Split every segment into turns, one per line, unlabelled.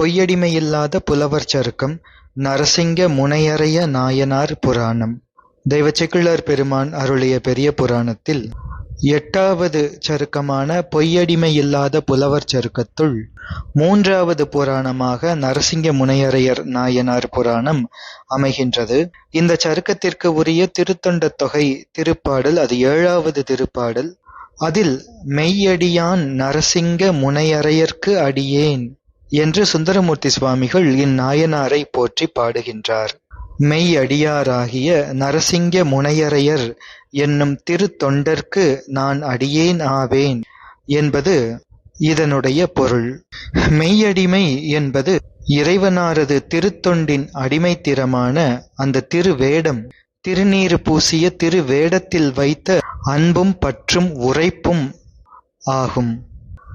பொய்யடிமையில்லாத புலவர் சருக்கம் நரசிங்க முனையறைய நாயனார் புராணம். தெய்வச்செக்கிழார் பெருமான் அருளிய பெரிய புராணத்தில் எட்டாவது சருக்கமான பொய்யடிமையில்லாத புலவர் சருக்கத்துள் மூன்றாவது புராணமாக நரசிங்க முனையரையர் நாயனார் புராணம் அமைகின்றது. இந்த சருக்கத்திற்கு உரிய திருத்தொண்ட தொகை திருப்பாடல் அது ஏழாவது திருப்பாடல். அதில் மெய்யடியான் நரசிங்க முனையரையர்க்கு அடியேன். என்று சுந்தரமூர்த்தி சுவாமிகள் இந்நாயனாரை போற்றி பாடுகின்றார். மெய் அடியாராகிய நரசிங்க முனையரையர் என்னும் திருத்தொண்டர்க்கு நான் அடியேன் ஆவேன் என்பது இதனுடைய பொருள். மெய்யடிமை என்பது இறைவனாரது திருத்தொண்டின் அடிமைத்திறமான அந்த திருவேடம் திருநீறு பூசிய திருவேடத்தில் வைத்த அன்பும் பற்றும் உரைப்பும் ஆகும்.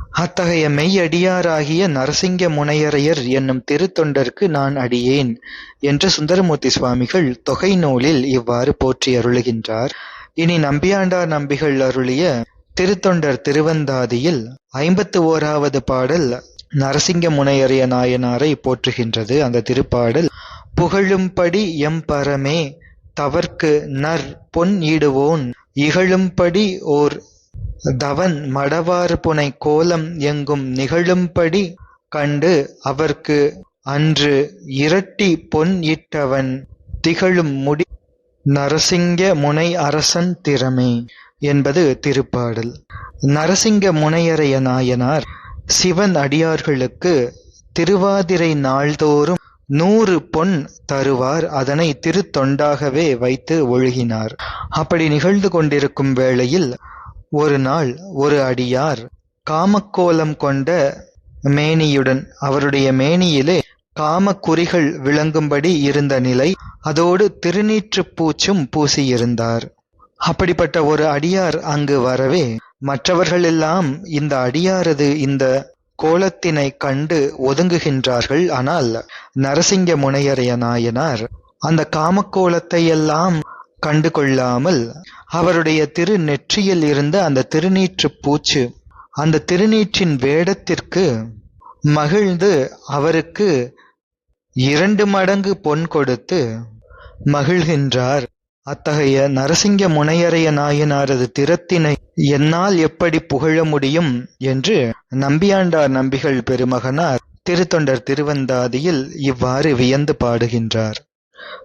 அத்தகைய மெய்யடியாராகிய நரசிங்க முனையரையர் என்னும் திருத்தொண்டர்க்கு நான் அடியேன் என்று சுந்தரமூர்த்தி சுவாமிகள் தொகை நூலில் இவ்வாறு போற்றி அருளுகின்றார். இனி நம்பியாண்டார் நம்பிகள் அருளிய திருத்தொண்டர் திருவந்தாதியில் ஐம்பத்து ஓராவது பாடல் நரசிங்க முனையரைய நாயனாரை போற்றுகின்றது. அந்த திருப்பாடல் புகழும்படி எம் பரமே தவர்க்கு நர் பொன் ஈடுவோன் இகழும்படி ஓர் தவன் மடவார் புனை கோலம் எங்கும் நிகழும்படி கண்டு அவர்க்கு அன்று இரட்டி பொன் இட்டவன் திகழும் முடி நரசிங்க முனை அரசன் திறமே என்பது திருப்பாடல். நரசிங்க முனையரைய நாயனார் சிவன் அடியார்களுக்கு திருவாதிரை நாள்தோறும் நூறு பொன் தருவார் அதனை திருத்தொண்டாகவே வைத்து ஒழுகினார். அப்படி நிகழ்ந்து கொண்டிருக்கும் வேளையில் ஒரு நாள் ஒரு அடியார் காமக்கோலம் கொண்ட மேனியுடன் அவருடைய மேனியிலே காமக்குறிகள் விளங்கும்படி இருந்த நிலை அதோடு திருநீற்றுப் பூச்சும் பூசியிருந்தார். அப்படிப்பட்ட ஒரு அடியார் அங்கு வரவே மற்றவர்களெல்லாம் இந்த அடியாரது இந்த கோலத்தினை கண்டு ஒதுங்குகின்றார்கள். ஆனால் நரசிங்க முனையரைய நாயனார் அந்த காமக்கோலத்தை எல்லாம் கண்டு கொள்ளாமல் அவருடைய திரு நெற்றியில் இருந்த அந்த திருநீற்று பூச்சு அந்த திருநீற்றின் வேடத்திற்கு மகிழ்ந்து அவருக்கு இரண்டு மடங்கு பொன் கொடுத்து மகிழ்கின்றார். அத்தகைய நரசிங்க முனையரைய நாயனாரது திறத்தினை என்னால் எப்படி புகழ முடியும் என்று நம்பியாண்டார் நம்பிகள் பெருமகனார். திருத்தொண்டர் திருவந்தாதியில் இவ்வாறு வியந்து பாடுகின்றார்.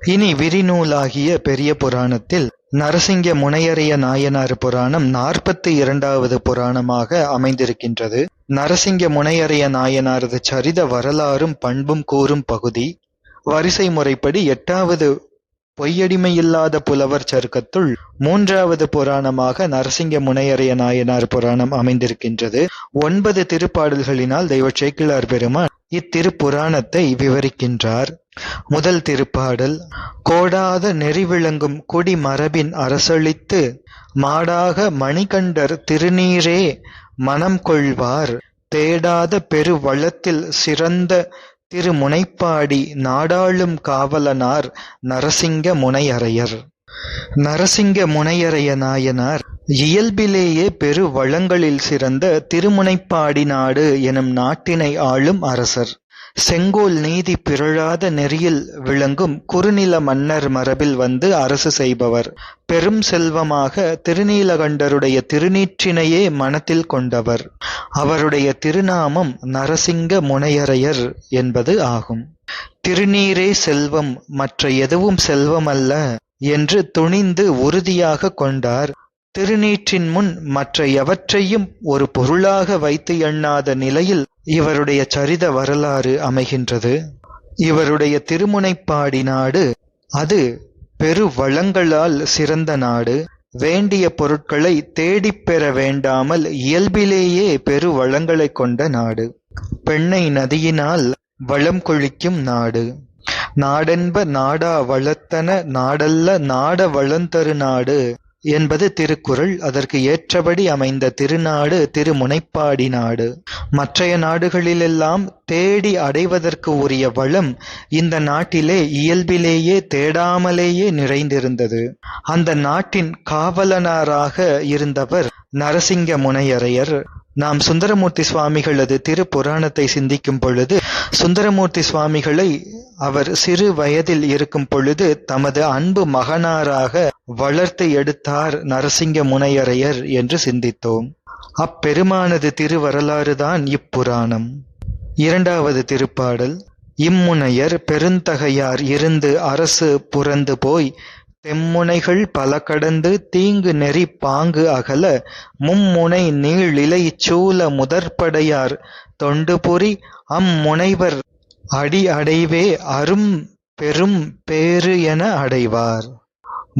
இனி விரிநூலாகிய பெரிய புராணத்தில் நரசிங்க முனையறைய நாயனார் புராணம் நாற்பத்தி இரண்டாவது புராணமாக அமைந்திருக்கின்றது. நரசிங்க முனையறைய நாயனாரது சரித வரலாறும் பண்பும் கூறும் பகுதி வரிசை முறைப்படி எட்டாவது பொய்யடிமையில்லாத புலவர் சருக்கத்துள் மூன்றாவது புராணமாக நரசிங்க முனையறைய நாயனார் புராணம் அமைந்திருக்கின்றது. ஒன்பது திருப்பாடல்களினால் தெய்வ சேக்கிழார் பெருமான் இத்திருப்புராணத்தை விவரிக்கின்றார். முதல் திருப்பாடல் கோடாத நெறி விளங்கும் குடி மரபின் அரசளித்து மாடாக மணிகண்டர் திருநீரே மனம் கொள்வார். தேடாத பெருவளத்தில் சிறந்த திருமுனைப்பாடி நாடாளும் காவலனார் நரசிங்க முனையரையர் நரசிங்க முனையரைய நாயனார் இயல்பிலேயே பெரு வளங்களில் சிறந்த திருமுனைப்பாடி நாடு எனும் நாட்டினை ஆளும் அரசர். செங்கோல் நீதி பிறழாத நெறியில் விளங்கும் குறுநில மன்னர் மரபில் வந்து அரசு செய்பவர். பெரும் செல்வமாக திருநீலகண்டருடைய திருநீற்றினையே மனத்தில் கொண்டவர். அவருடைய திருநாமம் நரசிங்க முனையரையர் என்பது ஆகும். திருநீரே செல்வம் மற்ற எதுவும் செல்வமல்ல என்று துணிந்து உறுதியாக கொண்டார். திருநீற்றின் முன் மற்ற எவற்றையும் ஒரு பொருளாக வைத்து எண்ணாத நிலையில் இவருடைய சரித வரலாறு அமைகின்றது. இவருடைய திருமுனைப்பாடி நாடு அது பெரு வளங்களால் சிறந்த நாடு. வேண்டிய பொருட்களை தேடிப் பெற வேண்டாமல் இயல்பிலேயே பெரு வளங்களை கொண்ட நாடு. பெண்ணை நதியினால் வளம் கொழிக்கும் நாடு. நாடென்ப நாடா வளத்தன நாடல்ல நாட வளந்தரு நாடு. என்பது திருக்குறள். அதற்கு ஏற்றபடி அமைந்த திருநாடு திருமுனைப்பாடி நாடு. மற்றைய நாடுகளிலெல்லாம் தேடி அடைவதற்கு உரிய வளம் இந்த நாட்டிலே இயல்பிலேயே தேடாமலேயே நிறைந்திருந்தது. அந்த நாட்டின் காவலனாராக இருந்தவர் நரசிங்க முனையரையர். நாம் சுந்தரமூர்த்தி சுவாமிகளது திரு புராணத்தை சிந்திக்கும் பொழுது சுந்தரமூர்த்தி சுவாமிகளை அவர் சிறு வயதில் இருக்கும் பொழுது தமது அன்பு மகனாராக வளர்த்து எடுத்தார் நரசிங்க முனையரையர் என்று சிந்தித்தோம். அப்பெருமானது திருவரலாறுதான் இப்புராணம். இரண்டாவது திருப்பாடல். இம்முனையர் பெருந்தகையார் இருந்து அரசு புரந்து போய் தெம்முனைகள் பல கடந்து தீங்கு நெறி பாங்கு அகல மும்முனை நீளிலை சூல முதற்படையார் தொண்டுபுரி அம்முனைவர் அடி அடைவே அரும் பெரும் பேறு என அடைவார்.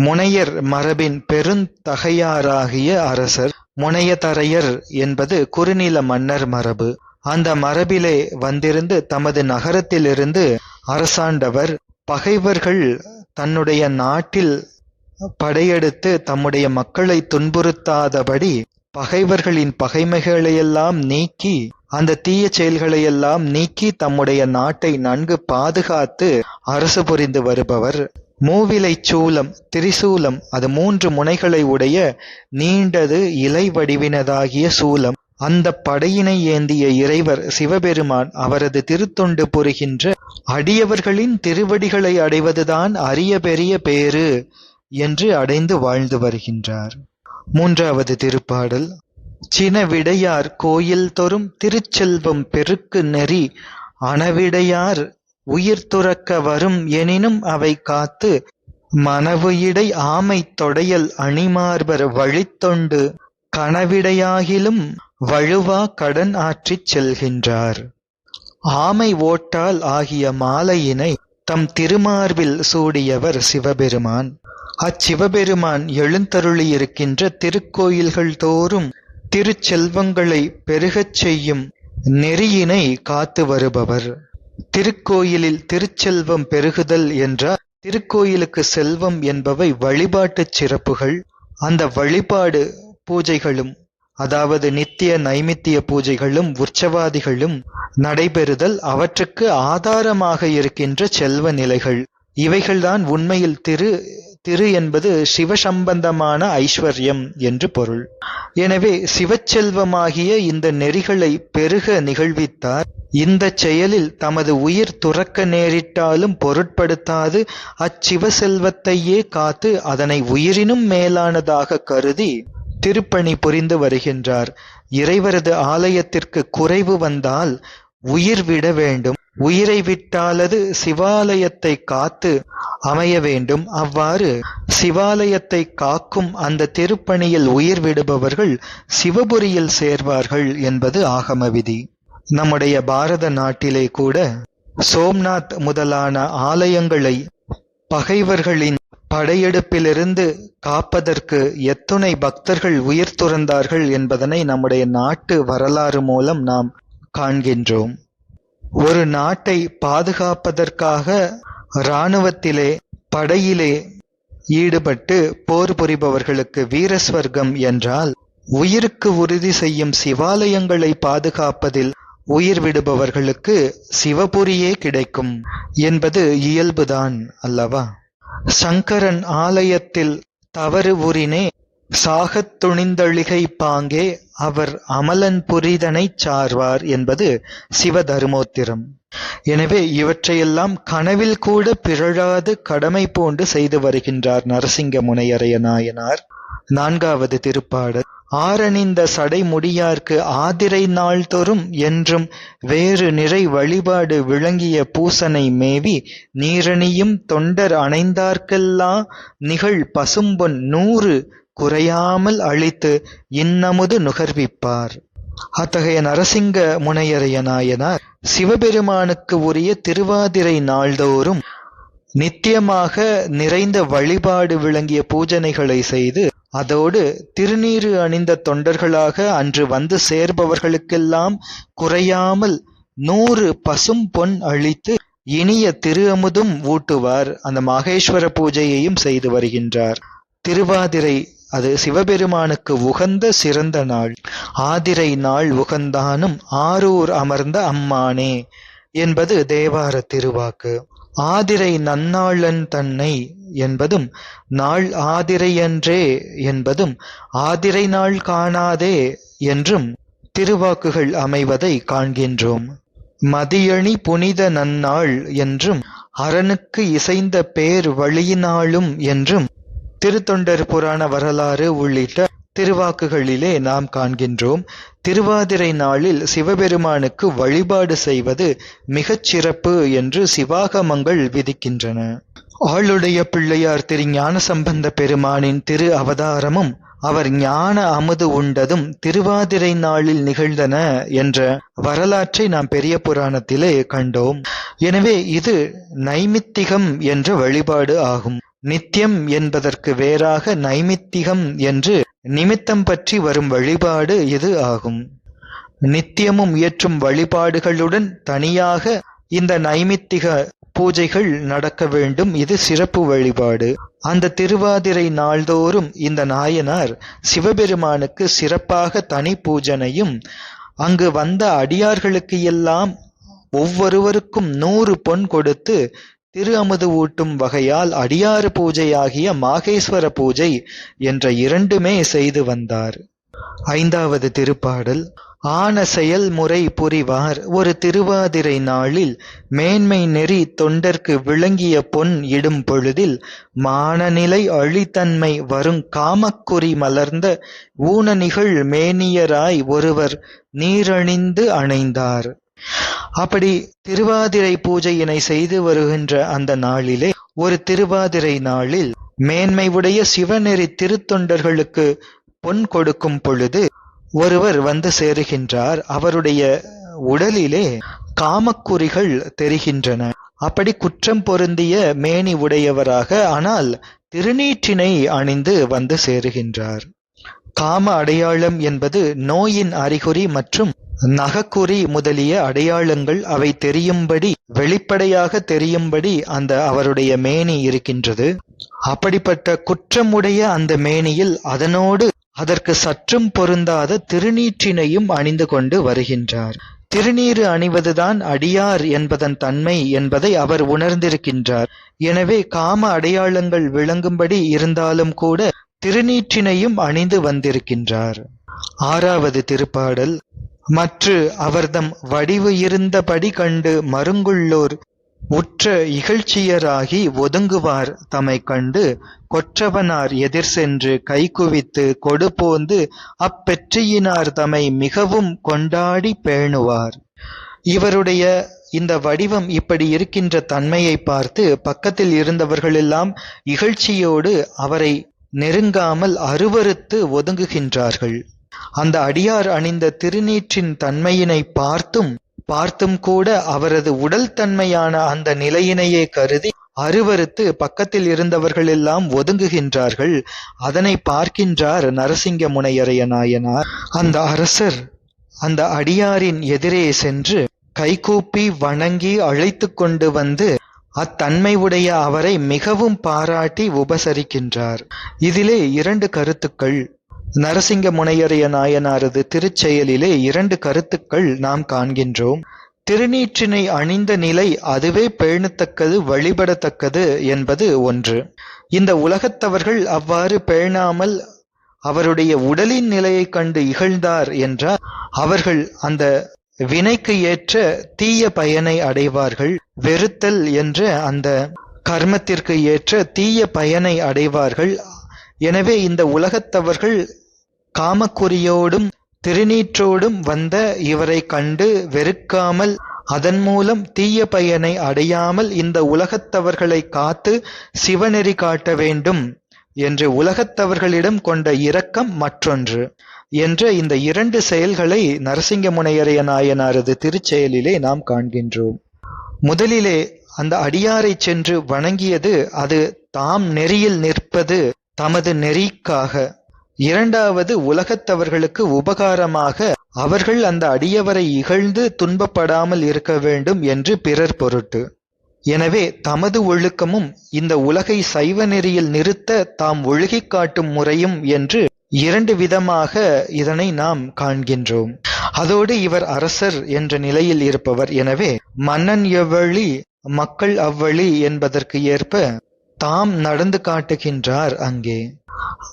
முனையர் மரபின் பெருந்தகையாராகிய அரசர் முனையதரையர் என்பது குறுநில மன்னர் மரபு. அந்த மரபிலே வந்திருந்து தமது நகரத்திலிருந்து அரசாண்டவர் பகைவர்கள் தன்னுடைய நாட்டில் படையெடுத்து தம்முடைய மக்களை துன்புறுத்தாதபடி பகைவர்களின் பகைமைகளையெல்லாம் நீக்கி அந்த தீய செயல்களையெல்லாம் நீக்கி தம்முடைய நாட்டை நன்கு பாதுகாத்து அரசு புரிந்து வருபவர். மூவிலை சூலம் திரிசூலம் அது மூன்று முனைகளை உடைய நீண்டது இலை வடிவினதாகிய சூலம். அந்த படையினை ஏந்திய இறைவர் சிவபெருமான் அவரது திருத்தொண்டு புரிகின்ற அடியவர்களின் திருவடிகளை அடைவதுதான் அரிய பெரிய பேறு என்று அடைந்து வாழ்ந்து வருகின்றார். மூன்றாவது திருப்பாடல். சின விடையார் கோயில் தொறும் திருச்செல்வம் பெருக்கு நெறி அணவிடையார் உயிர் துறக்க வரும் எனினும் அவை காத்து மனவுயிடை ஆமை தொடையல் அணிமார்பர் வழித்தொண்டு கனவிடையாகிலும் வழுவா கடன் ஆற்றிச் செல்கின்றார். ஆமை ஓட்டால் ஆகிய மாலையினை தம் திருமார்பில் சூடியவர் சிவபெருமான். அச்சிவபெருமான் எழுந்தருளியிருக்கின்ற திருக்கோயில்கள் தோறும் திருச்செல்வங்களை பெருகச் செய்யும் நெறியினை காத்து வருபவர். திருக்கோயிலில் திருச்செல்வம் பெருகுதல் என்றால் திருக்கோயிலுக்கு செல்வம் என்பவை வழிபாட்டுச் சிறப்புகள். அந்த வழிபாடு பூஜைகளும் அதாவது நித்திய நைமித்திய பூஜைகளும் உற்சவாதிகளும் நடைபெறுதல் அவற்றுக்கு ஆதாரமாக இருக்கின்ற செல்வ நிலைகள். இவைகள்தான் உண்மையில் திரு திரு என்பது சிவசம்பந்தமான ஐஸ்வர்யம் என்று பொருள். எனவே சிவச்செல்வமாகிய இந்த நெறிகளை பெருக நிகழ்வித்தார். இந்த செயலில் தமது உயிர் துறக்க நேரிட்டாலும் பொருட்படுத்தாது அச்சிவ செல்வத்தையே காத்து அதனை உயிரினும் மேலானதாக கருதி திருப்பணி புரிந்து வருகின்றார். இறைவரது ஆலயத்திற்கு குறைவு வந்தால் உயிர் விட வேண்டும். உயிரை விட்டாலது சிவாலயத்தை காத்து அமைய வேண்டும். அவ்வாறு சிவாலயத்தை காக்கும் அந்த திருப்பணியில் உயிர் விடுபவர்கள் சிவபுரியில் சேர்வார்கள் என்பது ஆகம விதி. நம்முடைய பாரத நாட்டிலே கூட சோம்நாத் முதலான ஆலயங்களை பகைவர்களின் படையெடுப்பிலிருந்து காப்பதற்கு எத்துணை பக்தர்கள் உயிர் துறந்தார்கள் என்பதனை நம்முடைய நாட்டு வரலாறு மூலம் நாம் காண்கின்றோம். ஒரு நாட்டை பாதுகாப்பதற்காக இராணுவத்திலே படையிலே ஈடுபட்டு போர் புரிபவர்களுக்கு வீரஸ்வர்க்கம் என்றால் உயிருக்கு உறுதி செய்யும் சிவாலயங்களை பாதுகாப்பதில் உயிர் விடுபவர்களுக்கு சிவபுரியே கிடைக்கும் என்பது இயல்புதான் அல்லவா? சங்கரன் ஆலயத்தில் தவறு உரினே சாகத் துணிந்தழிகை பாங்கே அவர் அமலன் புரிதனைச் சார்வார் என்பது சிவதருமோத்திரம். எனவே இவற்றையெல்லாம் கனவில் கூட பிறழாது கடமை பூண்டு செய்து வருகின்றார் நரசிங்க முனையரைய நாயனார் நான்காவது திருப்பாடல். ஆரணிந்த சடைமுடியார்க்கு ஆதிரை நாள்தொறும் என்றும் வேறு நிறை வழிபாடு விளங்கிய பூசனை மேவி நீரணியும் தொண்டர் அணைந்தார்க்கெல்லா நிகழ் பசும்பொன் நூறு குறையாமல் அளித்து இன்னமுது நுகர்விப்பார். அத்தகைய நரசிங்க முனையரைய நாயனார் சிவபெருமானுக்கு உரிய திருவாதிரை நாள்தோறும் நித்தியமாக நிறைந்த வழிபாடு விளங்கிய பூஜனைகளை செய்து அதோடு திருநீறு அணிந்த தொண்டர்களாக அன்று வந்து சேர்பவர்களுக்கெல்லாம் குறையாமல் நூறு பசும் பொன் அளித்து இனிய திரு அமுதும் ஊட்டுவார். அந்த மகேஸ்வர பூஜையையும் செய்து வருகின்றார். திருவாதிரை அது சிவபெருமானுக்கு உகந்த சிறந்த நாள். ஆதிரை நாள் உகந்தானும் ஆரூர் அமர்ந்த அம்மானே என்பது தேவார திருவாக்கு. ஆதிரை நன்னாளன் தன்னை என்பதும் நாள் ஆதிரையன்றே என்பதும் ஆதிரை நாள் காணாதே என்றும் திருவாக்குகள் அமைவதை காண்கின்றோம். மதியணி புனித நன்னாள் என்றும் அரணுக்கு இசைந்த பேர் வழியினாலும் என்றும் திருத்தொண்டர் புராண வரலாறு உள்ளிட்ட திருவாக்குகளிலே நாம் காண்கின்றோம் திருவாதிரை நாளில் சிவபெருமானுக்கு வழிபாடு செய்வது மிகச் சிறப்பு என்று சிவாகமங்கள் விதிக்கின்றன. ஆளுடைய பிள்ளையார் திரு ஞான சம்பந்த பெருமானின் திரு அவதாரமும் அவர் ஞான அமுது உண்டதும் திருவாதிரை நாளில் நிகழ்ந்தன என்ற வரலாற்றை நாம் பெரிய புராணத்திலே கண்டோம். எனவே இது நைமித்திகம் என்ற வழிபாடு ஆகும். நித்தியம் என்பதற்கு வேறாக நைமித்திகம் என்று நிமித்தம் பற்றி வரும் வழிபாடு இது ஆகும். நித்தியமும் இயற்றும் வழிபாடுகளுடன் தனியாக இந்த நைமித்திக பூஜைகள் நடக்க வேண்டும். இது சிறப்பு வழிபாடு. அந்த திருவாதிரை நாள்தோறும் இந்த நாயனார் சிவபெருமானுக்கு சிறப்பாக தனி பூஜனையும் அங்கு வந்த அடியார்களுக்கு எல்லாம் ஒவ்வொருவருக்கும் நூறு பொன் கொடுத்து திரு அமுது ஊட்டும் வகையால் அடியாறு பூஜையாகிய மாகேஸ்வர பூஜை என்ற இரண்டுமே செய்து வந்தார். ஐந்தாவது திருப்பாடல் ஆன செயல்முறை புரிவார். ஒரு திருவாதிரை நாளில் மேன்மை நெறி தொண்டர்க்கு விளங்கிய பொன் இடும் பொழுதில் மானநிலை அழித்தன்மை வரும் காமக்குறி மலர்ந்த ஊனநிகழ் மேனியராய் ஒருவர் நீரணிந்து அணைந்தார். அப்படி திருவாதிரை பூஜையினை செய்து வருகின்ற அந்த நாளிலே ஒரு திருவாதிரை நாளில் மேன்மை உடைய சிவநெறி திருத்தொண்டர்களுக்கு பொன் கொடுக்கும் பொழுது ஒருவர் வந்து சேருகின்றார். அவருடைய உடலிலே காமக்குறிகள் தெரிகின்றன. அப்படி குற்றம் பொருந்திய மேனி உடையவராக ஆனால் திருநீற்றினை அணிந்து வந்து சேருகின்றார். காம அடையாளம் என்பது நோயின் அறிகுறி மற்றும் நகக்குறி முதலிய அடையாளங்கள் அவை தெரியும்படி வெளிப்படையாக தெரியும்படி அந்த அவருடைய மேனி இருக்கின்றது. அப்படிப்பட்ட குற்றமுடைய அந்த மேனியில் அதனோடு அதற்கு சற்றும் பொருந்தாத திருநீற்றினையும் அணிந்து கொண்டு வருகின்றார். திருநீறு அணிவதுதான் அடியார் என்பதன் தன்மை என்பதை அவர் உணர்ந்திருக்கின்றார். எனவே காம அடையாளங்கள் விளங்கும்படி இருந்தாலும் கூட திருநீற்றினையும் அணிந்து வந்திருக்கின்றார். ஆறாவது திருப்பாடல் மற்று அவர்தம் வடிவு இருந்தபடி கண்டு மருங்குள்ளோர் உற்ற இகழ்ச்சியராகி ஒதுங்குவார் தமை கண்டு கொற்றவனார் எதிர் சென்று கைகுவித்து கொடுபோந்து அப்பெற்றியினார் தமை மிகவும் கொண்டாடி பேணுவார். இவருடைய இந்த வடிவம் இப்படி இருக்கின்ற தன்மையை பார்த்து பக்கத்தில் இருந்தவர்களெல்லாம் இகழ்ச்சியோடு அவரை நெருங்காமல் அருவருத்து ஒதுங்குகின்றார்கள். அந்த அடியார் அணிந்த திருநீற்றின் தன்மையினை பார்த்தும் பார்த்தும் கூட அவரது உடல் தன்மையான அந்த நிலையினையே கருதி அருவருத்து பக்கத்தில் இருந்தவர்கள் எல்லாம் ஒதுங்குகின்றார்கள். அதனை பார்க்கின்றார் நரசிங்க முனையரைய நாயனார். அந்த அரசர் அந்த அடியாரின் எதிரே சென்று கைகூப்பி வணங்கி அழைத்து கொண்டு வந்து அத்தன்மை உடைய அவரை மிகவும் பாராட்டி உபசரிக்கின்றார். இதிலே இரண்டு கருத்துக்கள். நரசிங்க முனையறிய நாயனாரது திருச்செயலிலே இரண்டு கருத்துக்கள் நாம் காண்கின்றோம். திருநீற்றினை அணிந்த நிலை அதுவே பேணத்தக்கது வழிபடத்தக்கது என்பது ஒன்று. இந்த உலகத்தவர்கள் அவ்வாறு பேணாமல் அவருடைய உடலின் நிலையை கண்டு இகழ்ந்தார் என்றால் அவர்கள் அந்த வினைக்கு ஏற்ற தீய பயனை அடைவார்கள் வெறுத்தல் என்ற அந்த கர்மத்திற்கு ஏற்ற தீய பயனை அடைவார்கள். எனவே இந்த உலகத்தவர்கள் காமக்குறியோடும் திருநீற்றோடும் வந்த இவரை கண்டு வெறுக்காமல் அதன் மூலம் தீய பயனை அடையாமல் இந்த உலகத்தவர்களை காத்து சிவநெறி காட்ட வேண்டும் என்று உலகத்தவர்களிடம் கொண்ட இரக்கம் மற்றொன்று. என்ற இந்த இரண்டு செயல்களை நரசிங்க முனையரைய நாயனாரது திருச்செயலிலே நாம் காண்கின்றோம். முதலிலே அந்த அடியாரை சென்று வணங்கியது அது தாம் நெறியில் நிற்பது தமது நெறிக்காக. இரண்டாவது உலகத்தவர்களுக்கு உபகாரமாக அவர்கள் அந்த அடியவரை இகழ்ந்து துன்பப்படாமல் இருக்க வேண்டும் என்று பிறர் பொருட்டு. எனவே தமது ஒழுக்கமும் இந்த உலகை சைவ நெறியில் நிறுத்த தாம் ஒழுகிக் காட்டும் முறையும் என்று இரண்டு விதமாக இதனை நாம் காண்கின்றோம். அதோடு இவர் அரசர் என்ற நிலையில் இருப்பவர். எனவே மன்னன் எவ்வழி மக்கள் அவ்வழி என்பதற்கு ஏற்ப தாம் நடந்து காட்டுகின்றார் அங்கே.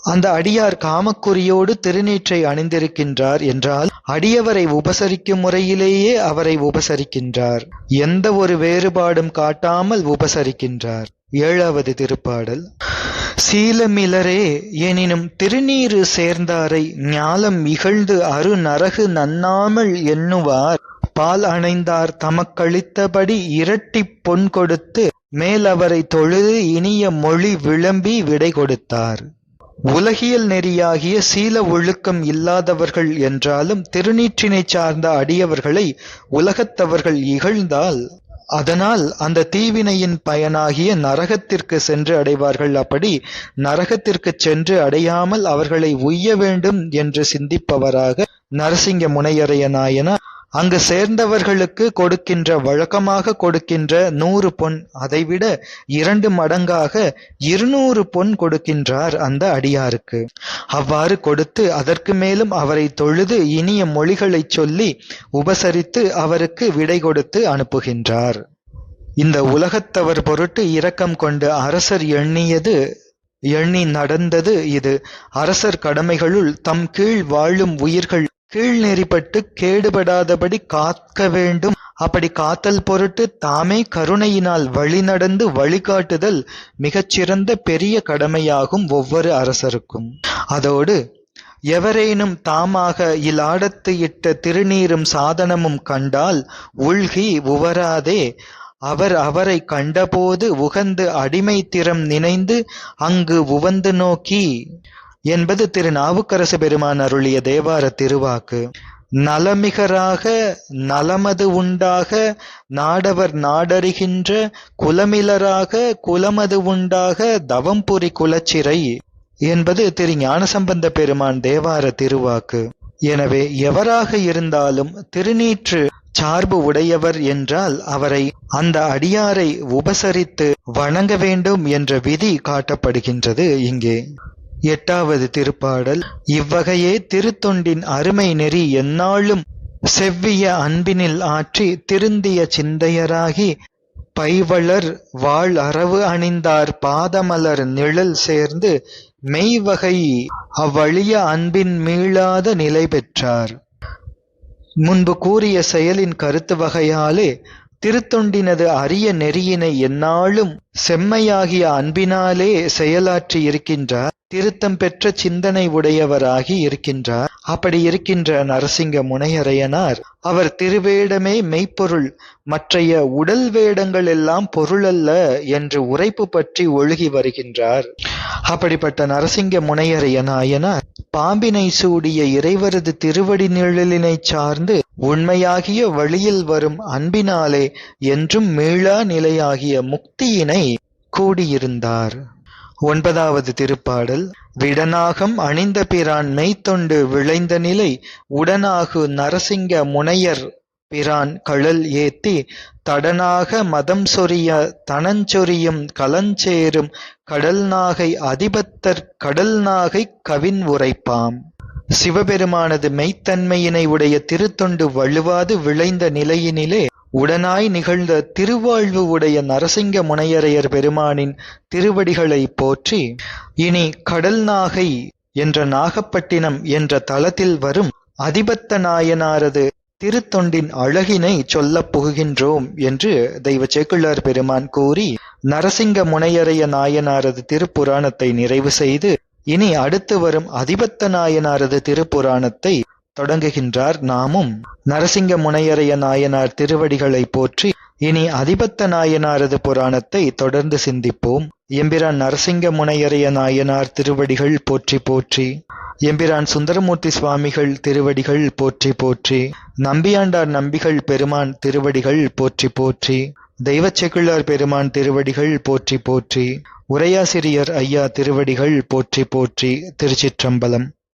அந்த அடியார் காமக்குறியோடு திருநீற்றை அணிந்திருக்கின்றார் என்றால் அடியவரை உபசரிக்கும் முறையிலேயே அவரை உபசரிக்கின்றார். எந்த ஒரு வேறுபாடும் காட்டாமல் உபசரிக்கின்றார். ஏழாவது திருப்பாடல். சீலமிலரே எனினும் திருநீறு சேர்ந்தாரை ஞாலம் இகழ்ந்து அரு நரகு நன்னாமல் எண்ணுவார். பால் அணைந்தார் தமக்களித்தபடி இரட்டிப் பொன் கொடுத்து மேல் அவரை தொழுது இனிய மொழி விளம்பி விடை கொடுத்தார். உலகியல் நெறியாகிய சீல ஒழுக்கம் இல்லாதவர்கள் என்றாலும் திருநீற்றினை சார்ந்த அடியவர்களை உலகத்தவர்கள் இகழ்ந்தால் அதனால் அந்த தீவினையின் பயனாகிய நரகத்திற்கு சென்று அடைவார்கள். அப்படி நரகத்திற்கு சென்று அடையாமல் அவர்களை உய்ய வேண்டும் என்று சிந்திப்பவராக நரசிங்க முனையறைய நாயனார் அங்கு சேர்ந்தவர்களுக்கு கொடுக்கின்ற வழக்கமாக கொடுக்கின்ற நூறு பொன் அதைவிட இரண்டு மடங்காக இருநூறு பொன் கொடுக்கின்றார் அந்த அடியாருக்கு. அவ்வாறு கொடுத்து அதற்கு மேலும் அவரை தொழுது இனிய மொழிகளைச் சொல்லி உபசரித்து அவருக்கு விடை கொடுத்து அனுப்புகின்றார். இந்த உலகத்தவர் பொருட்டு இரக்கம் கொண்டு அரசர் எண்ணியது எண்ணி நடந்தது இது. அரசர் கடமைகளுள் தம் கீழ் வாழும் உயிர்கள் கீழ் நெறிப்பட்டு கேடுபடாதபடி காக்க வேண்டும். அப்படி காத்தல் பொருட்டு தாமே கருணையினால் வழிநடந்து வழிகாட்டுதல் மிகச்சிறந்த பெரிய கடமையாகும் ஒவ்வொரு அரசருக்கும். அதோடு எவரேனும் தாமாக இலாடத்து இட்ட திருநீரும் சாதனமும் கண்டால் உள்கி உவராதே. அவர் அவரை கண்டபோது உகந்து அடிமை திறம் நினைந்து அங்கு உவந்து நோக்கி என்பது திரு நாவுக்கரசு பெருமான் அருளிய தேவார திருவாக்கு. நலமிகராக நலமது உண்டாக நாடவர் நாடறிகின்ற குலமிலராக குலமது உண்டாக தவம்புரி குலச்சிறை என்பது திரு ஞானசம்பந்த பெருமான் தேவார திருவாக்கு. எனவே எவராக இருந்தாலும் திருநீற்று சார்பு உடையவர் என்றால் அவரை அந்த அடியாரை உபசரித்து வணங்க வேண்டும் என்ற விதி காட்டப்படுகின்றது இங்கே. எட்டாவது திருப்பாடல் இவ்வகையே திருத்தொண்டின் அருமை நெறி எந்நாளும் செவ்விய அன்பினில் ஆற்றி திருந்திய சிந்தையராகி பைவளர் வாழ் அரவு அணிந்தார் பாதமலர் நிழல் சேர்ந்து மெய்வகை அவ்வழிய அன்பின் மீளாத நிலை பெற்றார். முன்பு கூறிய செயலின் கருத்து வகையாலே திருத்தொண்டினது அரிய நெறியினை எந்நாளும் செம்மையாகிய அன்பினாலே செயலாற்றி இருக்கின்றார். திருத்தம் பெற்ற சிந்தனை உடையவராகி இருக்கின்றார். அப்படி இருக்கின்ற நரசிங்க முனையரையனார் அவர் திருவேடமே மெய்ப்பொருள் மற்றைய உடல் வேடங்கள் எல்லாம் பொருளல்ல என்று உரைப்பு பற்றி ஒழுகி வருகின்றார். அப்படிப்பட்ட நரசிங்க முனையரைய நாயனார் பாம்பினை சூடிய இறைவரது திருவடி நிழலினை சார்ந்து உண்மையாகிய வழியில் வரும் அன்பினாலே என்றும் மீளா நிலையாகிய முக்தியினை கூடியிருந்தார். ஒன்பதாவது திருப்பாடல் விடனாகம் அணிந்த பிரான் மெய்த்தொண்டு விளைந்த நிலை உடனாகு நரசிங்க முனையர் பிரான் கழல் ஏத்தி தடனாக மதம் சொரிய தனஞ்சொரியும் கலஞ்சேரும் கடல் நாகை அதிபத்தர் கடல் நாகை கவின் உரைப்பாம். சிவபெருமானது மெய்த்தன்மையினை உடைய திருத்தொண்டு வழுவாது விளைந்த நிலையினிலே உடனாய் நிகழ்ந்த திருவாழ்வு உடைய நரசிங்க முனையரையர் பெருமானின் திருவடிகளை போற்றி இனி கடல் நாகை என்ற நாகப்பட்டினம் என்ற தலத்தில் வரும் அதிபத்த நாயனாரது திருத்தொண்டின் அழகினை சொல்லப் புகுகின்றோம் என்று தெய்வ சேக்குள்ளார் பெருமான் கூறி நரசிங்க முனையரைய நாயனாரது திருப்புராணத்தை நிறைவு செய்து இனி அடுத்து வரும் அதிபத்த நாயனாரது திருப்புராணத்தை தொடங்குகின்றார் நாமும். நரசிங்க முனையரைய நாயனார் திருவடிகளை போற்றி இனி அதிபத்த நாயனாரது புராணத்தை தொடர்ந்து சிந்திப்போம். எம்பிரான் நரசிங்க முனையரைய நாயனார் திருவடிகள் போற்றி போற்றி எம்பிரான் சுந்தரமூர்த்தி சுவாமிகள் திருவடிகள் போற்றி போற்றி நம்பியாண்டார் நம்பிகள் பெருமான் திருவடிகள் போற்றி போற்றி தெய்வச் செக்குள்ளார் பெருமான் திருவடிகள் போற்றி போற்றி உரையாசிரியர் ஐயா திருவடிகள் போற்றி போற்றி திருச்சிற்றம்பலம்.